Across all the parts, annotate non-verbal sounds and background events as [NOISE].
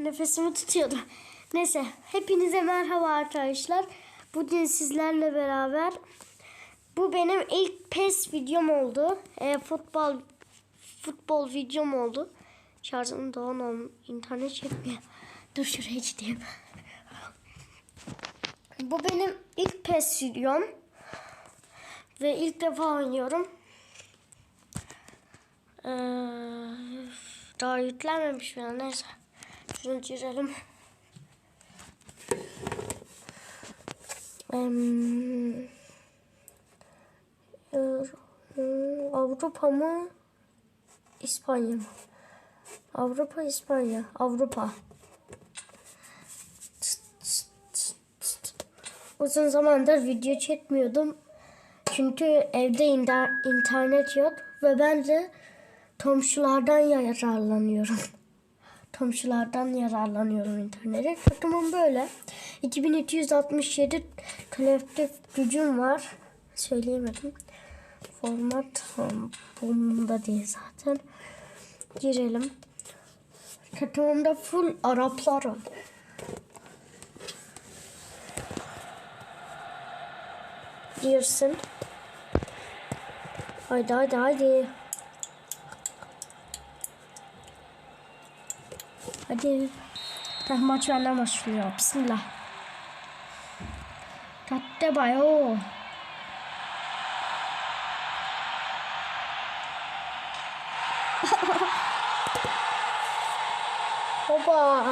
Nefesimi tutuyordum. Neyse hepinize merhaba arkadaşlar. Bugün sizlerle beraber bu benim ilk PES videom oldu. E, futbol futbol videom oldu. Şarjım da on internet çekmiyor. Dur şuraya gideyim. Bu benim ilk PES videom. Ve ilk defa oynuyorum. Ee, daha yüklenmemiş falan neyse. Şunu. Em, Euro- Avrupa mı? İspanya mı? Avrupa, İspanya. Avrupa. Uzun zamandır video çekmiyordum. Çünkü evde inter- internet yok ve ben de komşulardan yararlanıyorum. Komşulardan yararlanıyorum internete. Takımım böyle. 2267 kolektif gücüm var. Söyleyemedim. Format bunda değil zaten. Girelim. Takımımda full Araplar var. Girsin. Haydi haydi haydi. Hadi. Heh, maç benden başlıyor. Bismillah. Tatte bayo. [LAUGHS] Hopa.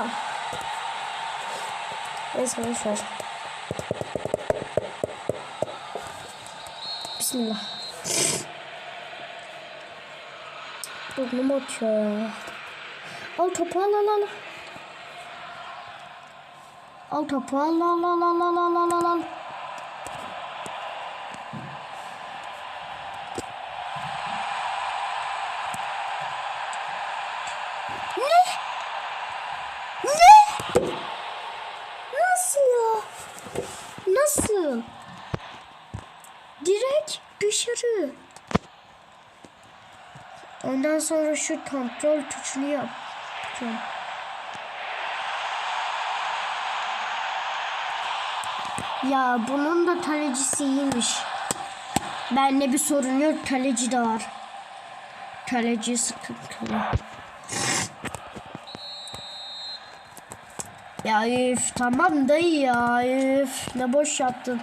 Neyse boş ver. Bismillah. Burnum açıyor ya. Al topu al al al. Al topu al al al al al al al al al. Ne? Ne? Nasıl? Nasıl? Direkt dışarı. Ondan sonra şu kontrol tuşunu yapacağım. Ya bunun da talecisi iyiymiş. Bende bir sorun yok. Taleci de var. Taleci sıkıntılı. Ya üf tamam dayı ya üf ne boş yaptın.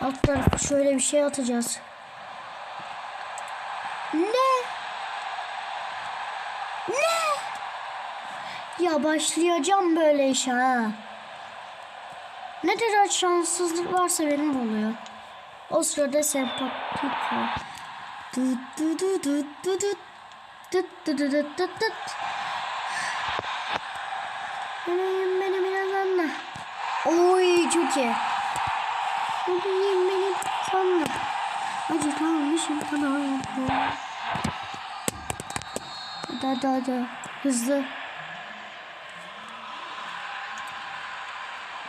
Alt şöyle bir şey atacağız. Ne? Ne? Ya başlayacağım böyle işe ha. Ne kadar şanssızlık varsa benim oluyor. O sırada sempatik var. Dıt dıt dıt dıt dıt dıt. Dıt dıt dıt dıt dıt. Benim beni biraz anla. Oy çok iyi. Benim beni sanma. Acı kalmışım sana. Hadi hadi hadi. Hızlı.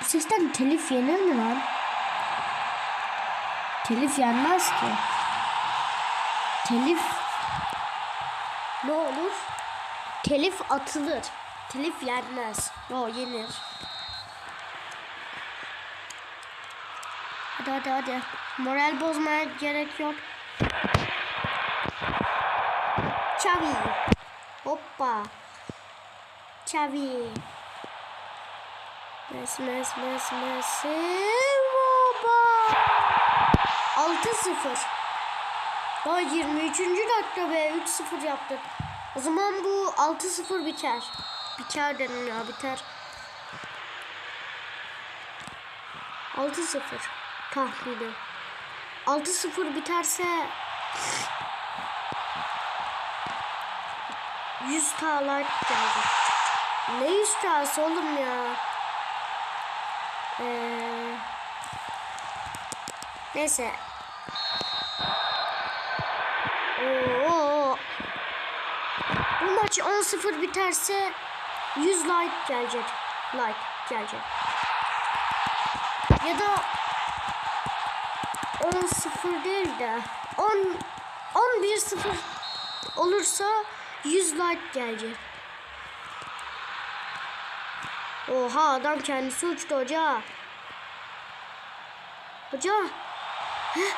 Sesten telif yenir mi lan? Telif yenmez ki. Telif ne olur? Telif atılır. Telif yenmez. O yenir. Hadi hadi hadi. Moral bozmaya gerek yok. Çavi. Hoppa. Çavi. Mes mes mes mes. Baba. 6-0. Daha 23. dakika be 3-0 yaptık. O zaman bu 6-0 biter. Biter dedim ya biter. 6-0 tahminim. 6-0 biterse 100 tağlar gelecek. Ne 100 tağsı oğlum ya? Ee, neyse. Oo. Bu maç 10-0 biterse 100 like gelecek. Like gelecek. Ya da 10-0 değil de 10 11-0 olursa 100 like gelecek. Oha adam kendisi uçtu hoca. Hoca. Heh.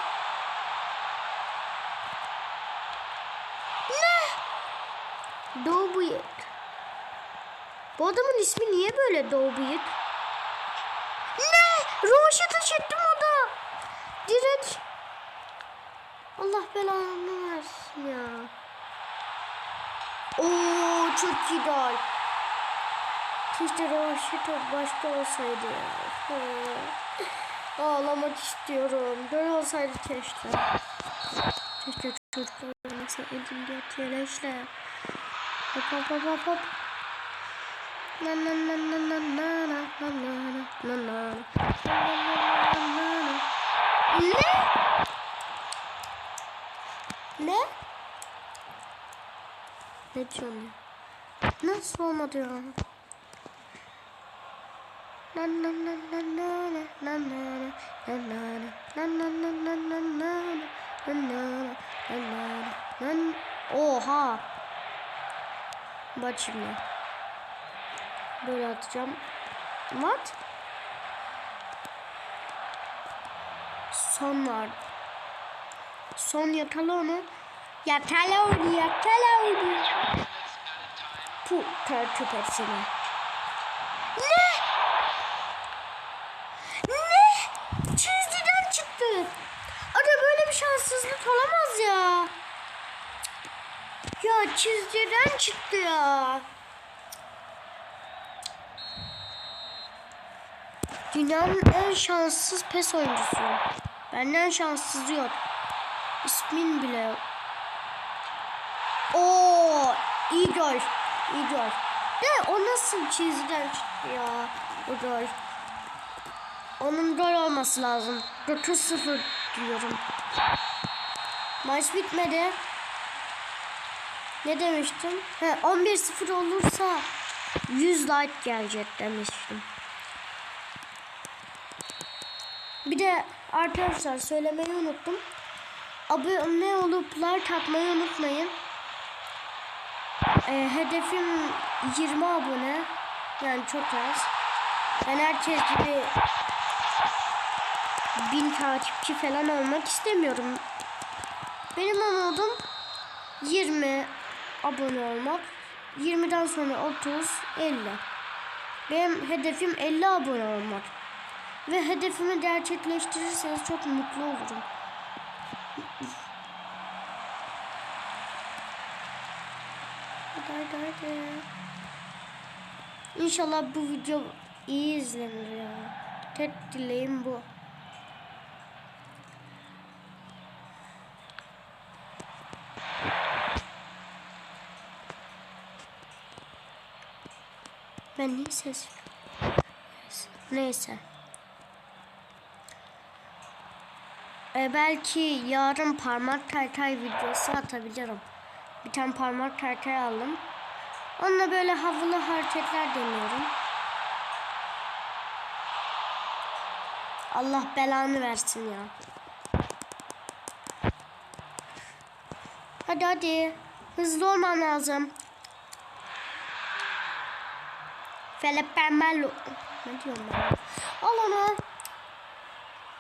Ne? Doğu Bıyık. Bu adamın ismi niye böyle Doğu Bıyık? Ne? Roşet'e çektim o da. Direkt. Allah belanı versin ya. Oo çok iyi. Keşke Roşet başka olsaydı ya. Ağlamak istiyorum. Böyle olsaydı keşke. Keşke çocuklar oynasaydın diye tiyeleşle. Hop hop hop hop hop. Na na na na na na na na na na na na Ne? Ne? Ne diyorsun? Nasıl olmadı ya? Oha. Bak şimdi. Böyle atacağım. What? Son var. Son yakala onu. Yakala onu, yakala onu. Puh, ter köpek seni. 200 çıktı ya. Dünyanın en şanssız pes oyuncusu. Benden şanssız yok. İsmin bile yok. Oo, iyi gol. İyi gol. De o nasıl çizgiden çıktı ya o gol. Onun gol olması lazım. 9-0 diyorum. Maç bitmedi. Ne demiştim? He, 11-0 olursa 100 like gelecek demiştim. Bir de arkadaşlar söylemeyi unuttum. Abone olup like atmayı unutmayın. Ee, hedefim 20 abone. Yani çok az. Ben herkes gibi bin takipçi falan olmak istemiyorum. Benim umudum 20 abone olmak. 20'den sonra 30, 50. Benim hedefim 50 abone olmak. Ve hedefimi gerçekleştirirseniz çok mutlu olurum. Hadi hadi. İnşallah bu video iyi izlenir ya. Tek dileğim bu. Ben niye ses Neyse. E belki yarın parmak taytay videosu atabilirim. Bir tane parmak taytay aldım. Onunla böyle havalı hareketler deniyorum. Allah belanı versin ya. Hadi hadi. Hızlı olmam lazım. Felepemelo. Ne diyorum ben? Al onu.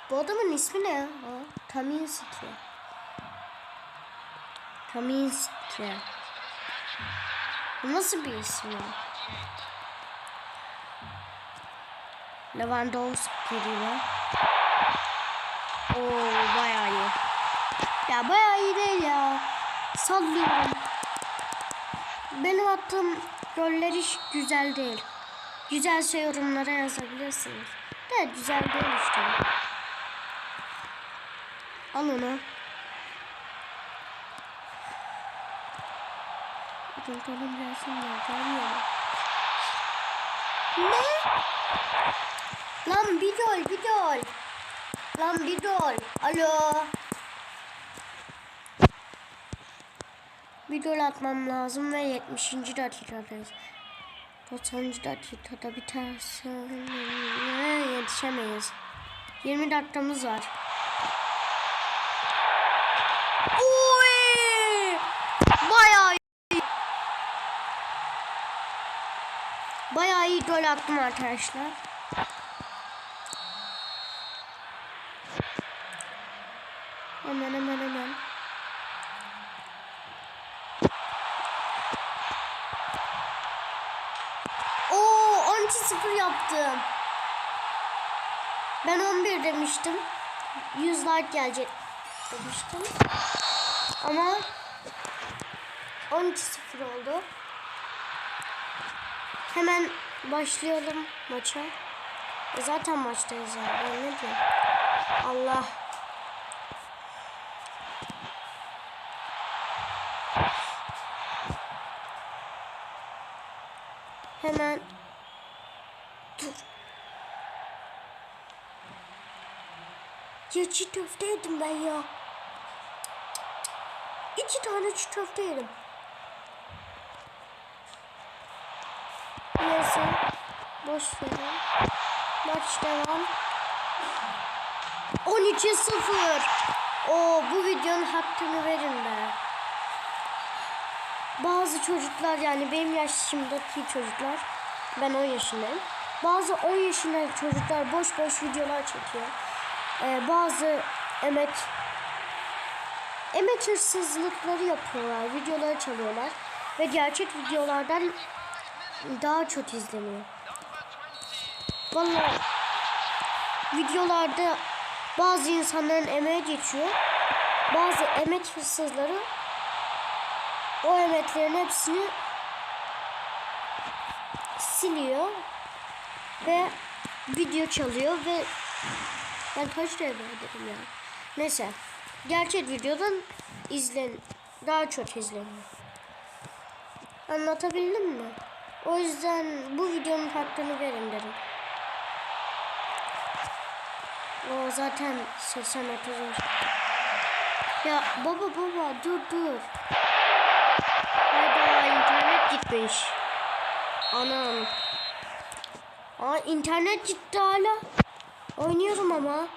Bu adamın ismi ne ya? Taminski. Taminski. Bu nasıl bir isim ya? Lewandowski geliyor. Oo bayağı iyi. Ya bayağı iyi değil ya. Sallıyorum. Benim attığım goller hiç güzel değil. Güzelse yorumlara yazabilirsiniz. De güzel değil işte. Al onu. Durdurun gelsin ya. Gelmiyor? Ne? Lan bir gol bir gol. Lan bir gol. Alo. Bir gol atmam lazım ve 70. dakikadayız. 90. dakikada biterse yetişemeyiz. 20 dakikamız var. Oy! Bayağı iyi. Bayağı iyi Gol attım arkadaşlar. Hemen hemen hemen. Oo 12-0 yaptım. Ben 11 demiştim. 100 like gelecek demiştim. Ama 12-0 oldu. Hemen başlayalım maça. E zaten maçtayız ya. Ben ne? Allah. Hemen Ya çiğ köfte yedim ben ya. İki tane çiğ köfte yedim. Neyse. Boş verin. Maç devam. 12-0. Oo bu videonun hakkını verin be. Bazı çocuklar yani benim yaşımdaki çocuklar ben 10 yaşındayım. Bazı 10 yaşındaki çocuklar boş boş videolar çekiyor. Ee, bazı emek emek hırsızlıkları yapıyorlar. Videoları çalıyorlar. Ve gerçek videolardan daha çok izleniyor. Vallahi videolarda bazı insanların emeği geçiyor. Bazı emek hırsızları o emeklerin hepsini siliyor ve video çalıyor ve ben kaç lira verdim ya. Neyse. Gerçek videodan izlen daha çok izleniyor. Anlatabildim mi? O yüzden bu videonun hakkını verin dedim. O zaten 80 30 Ya baba baba dur dur. Hayda internet gitmiş. Anam. Aa internet gitti hala. Oynuyorum ama.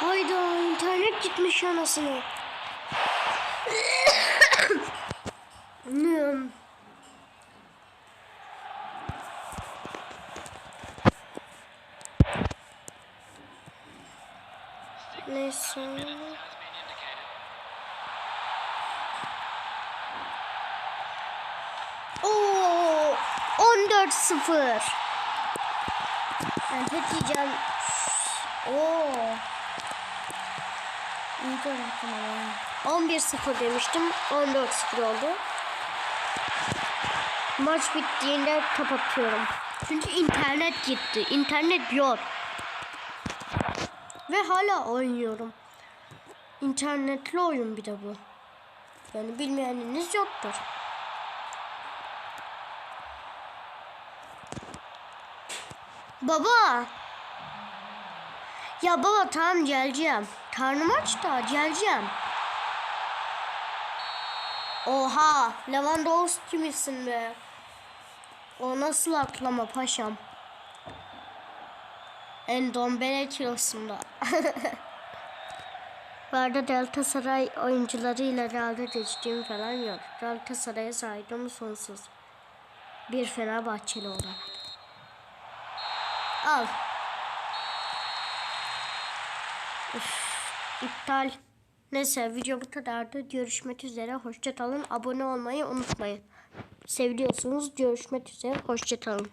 Hayda internet gitmiş anasını. Ne? Neyse. Oo, 14-0. Ben tek yiyeceğim. Oo. İyi de ama. 11-0 demiştim. 14-0 oldu. Maç bittiğinde kapatıyorum. Çünkü internet gitti. İnternet yok. Ve hala oynuyorum. İnternetli oyun bir de bu. Yani bilmeyeniniz yoktur. Baba. Ya baba tamam geleceğim. Karnım aç da geleceğim. Oha Lewandowski misin be? O nasıl atlama paşam? Endombele kilosunda. [LAUGHS] Bu arada Galatasaray oyuncularıyla dalga geçtiğim falan yok. Galatasaray'a saygım sonsuz. Bir Fenerbahçeli olarak. Al. Üf, iptal. Neyse video bu kadardı. Görüşmek üzere. Hoşçakalın. Abone olmayı unutmayın. Seviyorsunuz. Görüşmek üzere. Hoşçakalın.